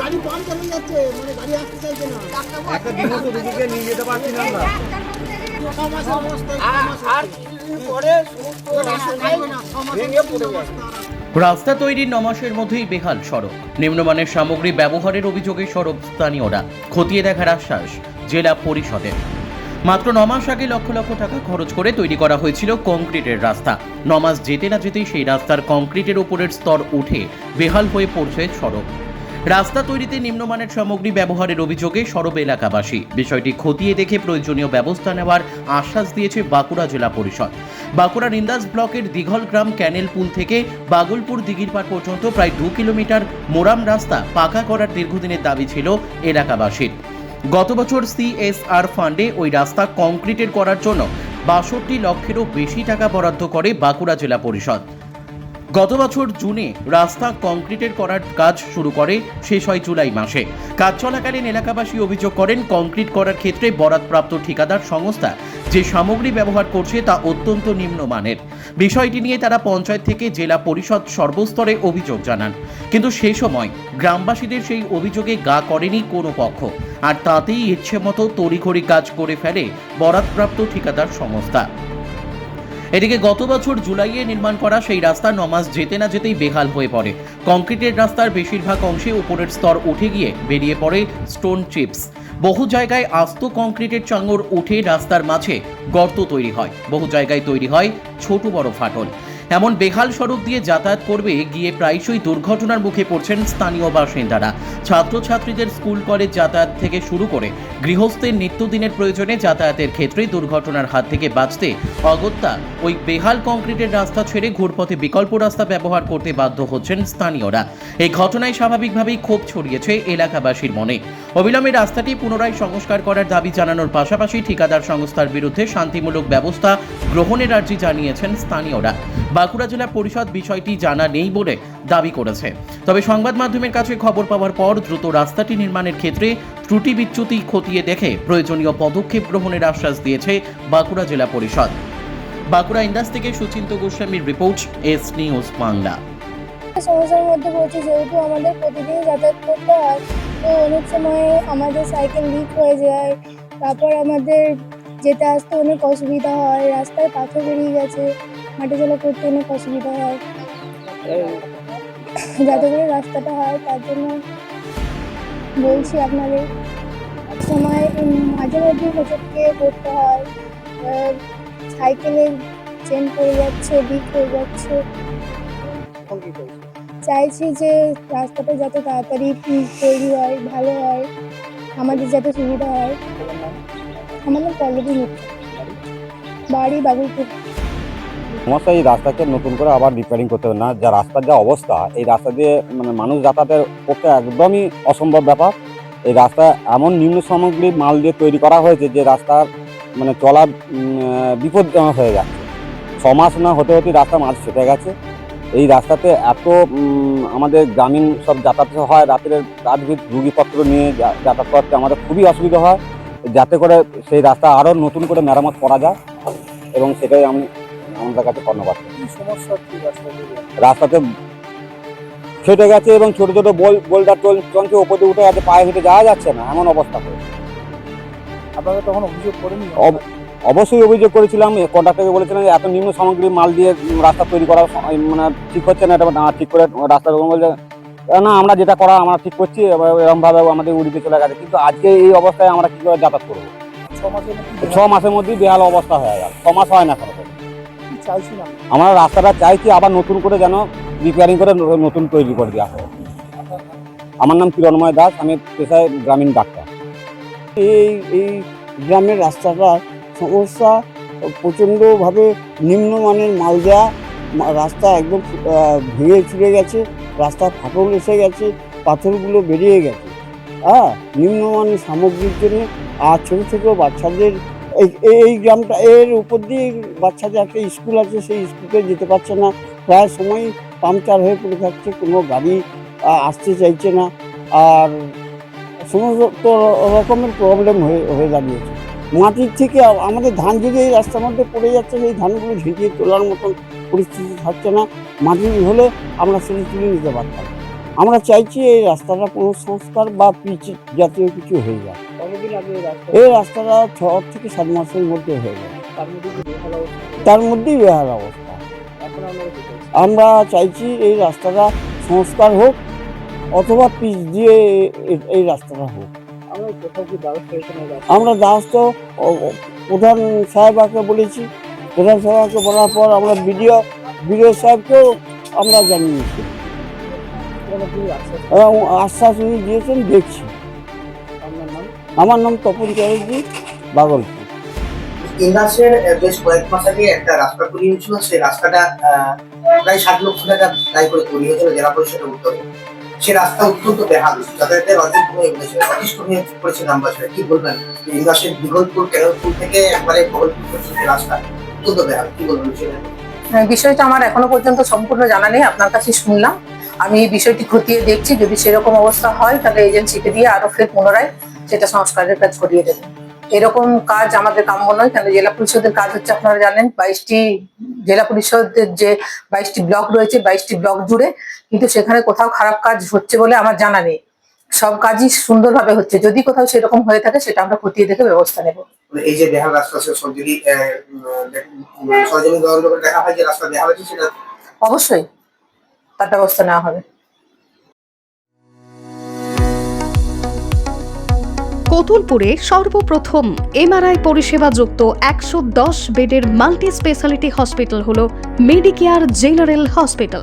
গাড়ি যাচ্ছে মানে গাড়ি আসতে চাইছে না। একটা রুগীকে নিয়ে যেতে পারছি না আমরা। রাস্তা তৈরির নমাসের মধ্যেই বেহাল সড়ক। নিম্নমানের সামগ্রী ব্যবহারের অভিযোগে সড়ক স্থানীয়রা। খতিয়ে দেখার আশ্বাস জেলা পরিষদের। মাত্র নমাস আগে লক্ষ লক্ষ টাকা খরচ করে তৈরি করা হয়েছিল কংক্রিটের রাস্তা। নমাস যেতে না যেতেই সেই রাস্তার কংক্রিটের উপরের স্তর উঠে বেহাল হয়ে পড়ছে সড়ক। রাস্তা তৈরিতে নিম্নমানের সামগ্রী ব্যবহারের অভিযোগে সরব এলাকাবাসী। বিষয়টি খতিয়ে দেখে প্রয়োজনীয় ব্যবস্থা নেওয়ার আশ্বাস দিয়েছে বাঁকুড়া জেলা পরিষদ। বাঁকুড়ার ইন্দাস ব্লকের দীঘলগ্রাম ক্যানেল পুল থেকে বাগুলপুর দিঘিরপাড় পর্যন্ত প্রায় দু কিলোমিটার মোরাম রাস্তা পাকা করার দীর্ঘদিনের দাবি ছিল এলাকাবাসীর। গত বছর সিএসআর ফান্ডে ওই রাস্তা কংক্রিটের করার জন্য বাষট্টি লক্ষেরও বেশি টাকা বরাদ্দ করে বাঁকুড়া জেলা পরিষদ। গত বছর জুনে রাস্তা কংক্রিটের করার কাজ শুরু করে, শেষ হয় জুলাই মাসে। কাজ চলাকালীন এলাকাবাসী অভিযোগ করেন, কংক্রিট করার ক্ষেত্রে বরাদপ্রাপ্ত ঠিকাদার সংস্থা যে সামগ্রী ব্যবহার করছে তা অত্যন্ত নিম্নমানের। বিষয়টি নিয়ে তারা পঞ্চায়েত থেকে জেলা পরিষদ সর্বস্তরে অভিযোগ জানান। কিন্তু সেই সময় গ্রামবাসীদের সেই অভিযোগে গা করেনি কোনো পক্ষ। আর তাতেই ইচ্ছে মতো তড়িঘড়ি কাজ করে ফেলে বরাদপ্রাপ্ত ঠিকাদার সংস্থা। এদিকে গত বছর জুলাইয়ে নির্মাণ করা সেই রাস্তা নমাজ যেতে না যেতেই বেহাল হয়ে পড়ে। কংক্রিটের রাস্তার বেশিরভাগ অংশে উপরের স্তর উঠে গিয়ে বেরিয়ে পড়ে স্টোন চিপস। বহু জায়গায় আস্ত কংক্রিটের চাঙর উঠে রাস্তার মাঝে গর্ত তৈরি হয়। বহু জায়গায় তৈরি হয় ছোট বড় ফাটল। এমন বেহাল সড়ক দিয়ে যাতায়াত করবে গিয়ে প্রায়শই দুর্ঘটনার মুখে পড়ছেন স্থানীয় বাসিন্দারা। ছাত্রছাত্রীদের স্কুল, কলেজ যাতায়াত থেকে শুরু করে গৃহস্থের নিত্যদিনের প্রয়োজনে যাতায়াতের ক্ষেত্রে দুর্ঘটনার হাত থেকে বাঁচতে অগত্যা ওই বেহাল কংক্রিটের রাস্তা ছেড়ে ঘুরপথে বিকল্প রাস্তা ব্যবহার করতে বাধ্য হচ্ছেন স্থানীয়রা। এই ঘটনায় স্বাভাবিকভাবেই ক্ষোভ ছড়িয়েছে এলাকাবাসীর মনে। অবিলম্বে রাস্তাটি পুনরায় সংস্কার করার দাবি জানানোর পাশাপাশি ঠিকাদার সংস্থার বিরুদ্ধে শান্তিমূলক ব্যবস্থা গ্রহণের আর্জি জানিয়েছেন স্থানীয়রা। বাঁকুড়া জেলা পরিষদ বিষয়টি জানা নেই বলে দাবি করেছে। তবে সংবাদ মাধ্যমের কাছে খবর পাওয়ার পর দ্রুত রাস্তাটি নির্মাণের ক্ষেত্রে ত্রুটি বিচ্যুতি খতিয়ে দেখে প্রয়োজনীয় পদক্ষেপ গ্রহণের আশ্বাস দিয়েছে বাঁকুড়া জেলা পরিষদ। বাঁকুড়া ইন্ডাস থেকে সুচিন্ত গোস্বামীর রিপোর্ট, এস নিউজ বাংলা। সমস্যার মধ্যে পড়ছি যেহেতু আমাদের প্রতিদিন যাতায়াত করতে হয়, তো অনেক সময় আমাদের সাইকেল লিক হয়ে যায়, তারপর আমাদের যেতে আসতে অনেক অসুবিধা হয় রাস্তায় পাথর বেরিয়ে গেছে হাঁটা চলা করতে অনেক অসুবিধা হয়। যাতে করে রাস্তাটা হয় তার জন্য বলছি আপনাদের সময় মাঝে মাঝে মধ্যেই করতে হয় সাইকেলের চেন পড়ে যাচ্ছে লিক হয়ে যাচ্ছে। চাইছি যে রাস্তাটা যাতে তাড়াতাড়ি তৈরি হয় ভালো হয় আমাদের যাতে সুবিধা হয়। নাম পল্লবী বাড়ি। বাবুলপুর। সমস্যা এই রাস্তাকে নতুন করে আবার রিপেয়ারিং করতে হবে। না যা রাস্তার যা অবস্থা এই রাস্তা দিয়ে মানে মানুষ যাতায়াতের পক্ষে একদমই অসম্ভব ব্যাপার। এই রাস্তা এমন নিম্ন সামগ্রী মাল দিয়ে তৈরি করা হয়েছে যে রাস্তার মানে চলা উম, বিপজ্জনক হয়ে যাচ্ছে। ছ মাস না হতে হতে রাস্তা মাঝ ফেটে গেছে। এই রাস্তাতে এত আমাদের গ্রামীণ সব যাতায়াত হয় রাতের রাতভিত রুগীপত্র নিয়ে যাতায়াত করতে আমাদের খুবই অসুবিধা হয়। যাতে করে সেই রাস্তা আরও নতুন করে মেরামত করা যায় এবং সেটাই আমি আমাদের কাছে কর্ণপাত। রাস্তাতে ফেটে গেছে এবং ছোট ছোট বোল বোল্ডার টোল চঞ্চে ওপর উঠে গেছে পায়ে হেঁটে যাওয়া যাচ্ছে না এমন অবস্থা হয়েছে। আপনারা তখন অভিযোগ করেনি অবশ্যই অভিযোগ করেছিলাম কন্ট্রাক্টরকে বলেছিলাম যে এত নিম্ন সামগ্রী মাল দিয়ে রাস্তা তৈরি করা মানে ঠিক হচ্ছে না এটা ঠিক করে রাস্তা বলছে "এ, না, আমরা যেটা করা আমরা ঠিক করছি এরকমভাবে আমাদের উড়িতে চলে গেছে। কিন্তু আজকে এই অবস্থায় আমরা কি করে যাতায়াত করব? ছ মাসের মধ্যেই বেহাল অবস্থা হয়ে গেল। ছ মাস হয় না আমরা রাস্তাটা চাইছি আবার নতুন করে যেন রিপেয়ারিং করে নতুন তৈরি করে দেওয়া হয় আমার নাম কিরণময় দাস, আমি পেশায় গ্রামীণ ডাক্তার। এই এই গ্রামের রাস্তাটার সমস্যা, প্রচণ্ডভাবে নিম্নমানের মাল দেওয়া রাস্তা একদম ভেঙে চুরে গেছে। রাস্তা ফাটল এসে গেছে, পাথরগুলো বেরিয়ে গেছে। হ্যাঁ নিম্নমানের সামগ্রীর জন্য, আর ছোটো ছোটো বাচ্চাদের, এই গ্রামটা, এর উপর দিয়ে বাচ্চাদের একটা স্কুল আছে, সেই স্কুলে যেতে পারছে না। প্রায় সময় পাংচার হয়ে পড়ে থাকছে, কোনো গাড়ি আসতে চাইছে না। আর সমস্ত রকমের প্রবলেম হয়ে হয়ে দাঁড়িয়েছে। মাটির থেকে আমাদের ধান যদি এই রাস্তার মধ্যে পড়ে যাচ্ছে, সেই ধানগুলো ঝেঁটিয়ে তোলার মতন পরিস্থিতি থাকছে না। মাটি হলে আমরা সেটা তুলে নিতে পারতাম। আমরা চাইছি এই রাস্তাটা কোনো সংস্কার বা পিচ জাতীয় কিছু হয়ে যায় এই রাস্তাটা ছ থেকে সাত মাসের মধ্যে হয়ে যায় তার মধ্যেই বেহাল অবস্থা। আমরা চাইছি এই রাস্তাটা সংস্কার হোক অথবা পিচ দিয়ে এই রাস্তাটা হোক। আমরা ও- প্রধান সাহেবাকে বলেছি। প্রধান সাহেবকে বলার পর আমরা বিডিও বিডিও সাহেবকেও আমরা জানিয়েছি। এবং আশ্বাস উনি দিয়েছেন দেখছি। আমার নাম তপন চ্যাটার্জি বাগলপুর। ইন্দাসের বেশ কয়েক মাস আগে একটা রাস্তা তৈরি সেই রাস্তাটা প্রায় ষাট লক্ষ টাকা ব্যয় করে তৈরি হয়েছিল জেলা পরিষদের উত্তরে। সে রাস্তা অত্যন্ত বেহাল। যাতায়াতের হয়ে উঠেছে অতিষ্ঠ হয়ে পড়েছে গ্রামবাসীরা কি বলবেন? ইন্দাসের বিগলপুর কেরলপুর থেকে একবারে বহলপুর পর্যন্ত রাস্তা অত্যন্ত বেহাল। কি বলবেন সেটা? হ্যাঁ, বিষয়টা আমার এখনও পর্যন্ত সম্পূর্ণ জানা নেই, আপনার কাছে শুনলাম। আমি এই বিষয়টি খতিয়ে দেখছি, যদি সেরকম অবস্থা হয়, তাহলে এজেন্সিকে দিয়ে আরও ফের পুনরায় সেটা সংস্কারের কাজ করিয়ে দেবেন এরকম কাজ আমাদের কাম্য নয়, কেন জেলা পরিষদের কাজ হচ্ছে আপনারা জানেন, বাইশটি জেলা পরিষদের যে বাইশটি ব্লক রয়েছে, বাইশটি ব্লক জুড়ে, কিন্তু সেখানে কোথাও খারাপ কাজ হচ্ছে বলে আমার জানা নেই। সব কাজই সুন্দরভাবে হচ্ছে। যদি কোথাও সেরকম হয়ে থাকে সেটা আমরা খতিয়ে দেখে ব্যবস্থা নেব। মানে এই যে বেহাল রাস্তা সব যদি উম, দেখ- উম, সরজমিন তদন্ত করে দেখা হয় যে রাস্তা আছে সেটা অবশ্যই তার ব্যবস্থা নেওয়া হবে। কতুলপুরে সর্বপ্রথম এমআরআই পরিষেবা যুক্ত একশো দশ বেডের মাল্টি স্পেশালিটি হসপিটাল হল মেডিকেয়ার জেনারেল হসপিটাল।